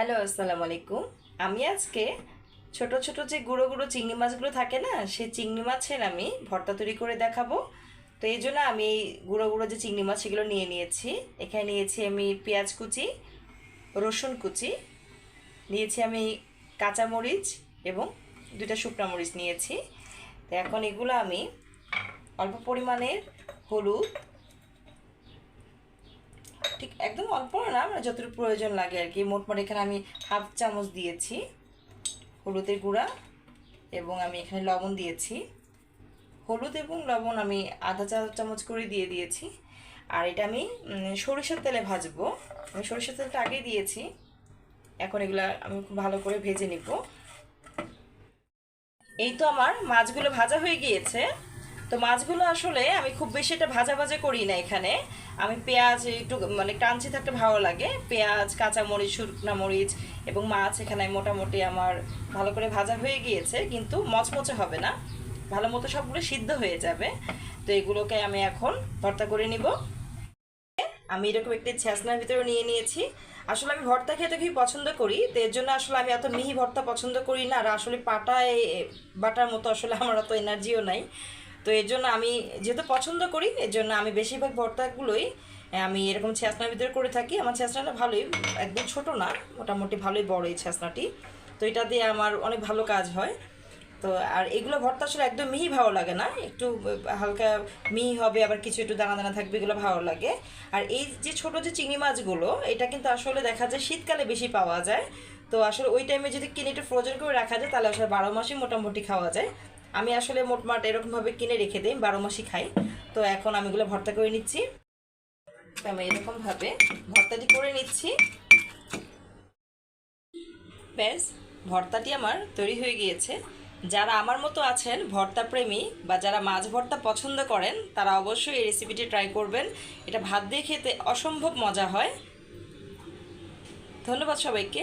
Hello, আসসালামু আলাইকুম। আমি আজকে ছোট ছোট যে গুঁড়ো গুঁড়ো চিংড়ি মাছগুলো থাকে না, সেই চিংড়ি মাছের আমি ভর্তা তৈরি করে দেখাবো। তো এই জন্য আমি এই গুঁড়ো গুঁড়ো যে চিংড়ি মাছ সেগুলো নিয়ে নিয়েছি। এখানে নিয়েছি আমি পেঁয়াজ কুচি, রসুন কুচি, নিয়েছি আমি কাঁচামরিচ এবং দুটা শুকনো মরিচ নিয়েছি। তো এখন এগুলো আমি অল্প পরিমাণের হলুদ ঠিক একদম অল্প না মানে যতটুকু প্রয়োজন লাগে আর কি। মোটমাট এখানে আমি হাফ চামচ দিয়েছি হলুদের গুঁড়া এবং আমি এখানে লবণ দিয়েছি। হলুদ এবং লবণ আমি আধা চা চামচ করে দিয়ে দিয়েছি। আর এটা আমি সরিষার তেলে ভাজবো। আমি সরিষার তেলটা আগেই দিয়েছি। এখন এগুলা আমি খুব ভালো করে ভেজে নিব। এই তো আমার মাছগুলো ভাজা হয়ে গিয়েছে। তো মাছগুলো আসলে আমি খুব বেশি এটা ভাজা ভাজা করি না এখানে। আমি পেঁয়াজ একটু মানে ক্রাঞ্চি থাকতে ভালো লাগে। পেঁয়াজ কাঁচা মরিচ শুকনা মরিচ এবং মাছ এখানে মোটামুটি আমার ভালো করে ভাজা হয়ে গিয়েছে, কিন্তু মচমচে হবে না। ভালো মতো সবগুলো সিদ্ধ হয়ে যাবে। তো এগুলোকে আমি এখন ভর্তা করে নিব। আমি এরকম একটি ছেঁচনার ভিতরে নিয়ে নিয়েছি। আসলে আমি ভর্তা খেতে খুবই পছন্দ করি। তো এর জন্য আসলে আমি এত মিহি ভর্তা পছন্দ করি না। আর আসলে পাটায় বাটার মতো আসলে আমার অত এনার্জিও নাই। তো এর জন্য আমি যেহেতু পছন্দ করি, এর জন্য আমি বেশিরভাগ ভর্তাগুলোই আমি এরকম ছেঁচনার ভিতরে করে থাকি। আমার ছেঁচনাটা ভালোই, একদম ছোট না, মোটামুটি ভালোই বড় এই ছেঁচনাটি। তো এটা দিয়ে আমার অনেক ভালো কাজ হয়। তো আর এগুলো ভর্তা আসলে একদম মিহি ভালো লাগে না, একটু হালকা মিহি হবে, আবার কিছু একটু দানা দানা থাকবে, এগুলো ভালো লাগে। আর এই যে ছোট যে চিংড়ি মাছগুলো, এটা কিন্তু আসলে দেখা যায় শীতকালে বেশি পাওয়া যায়। তো আসলে ওই টাইমে যদি কিনে একটু ফ্রোজেন করে রাখা যায়, তাহলে আসলে বারো মাসই মোটামুটি খাওয়া যায়। আমি আসলে মোটমাট এরকমভাবে কিনে রেখে দিই, বারো মাসই খাই। তো এখন আমি এগুলো ভর্তা করে নিচ্ছি। আমি এরকমভাবে ভর্তাটি করে নিচ্ছি। ব্যাস, ভর্তাটি আমার তৈরি হয়ে গিয়েছে। যারা আমার মতো আছেন ভর্তা প্রেমী বা যারা মাছ ভর্তা পছন্দ করেন, তারা অবশ্যই এই রেসিপিটি ট্রাই করবেন। এটা ভাত দিয়ে খেতে অসম্ভব মজা হয়। ধন্যবাদ সবাইকে।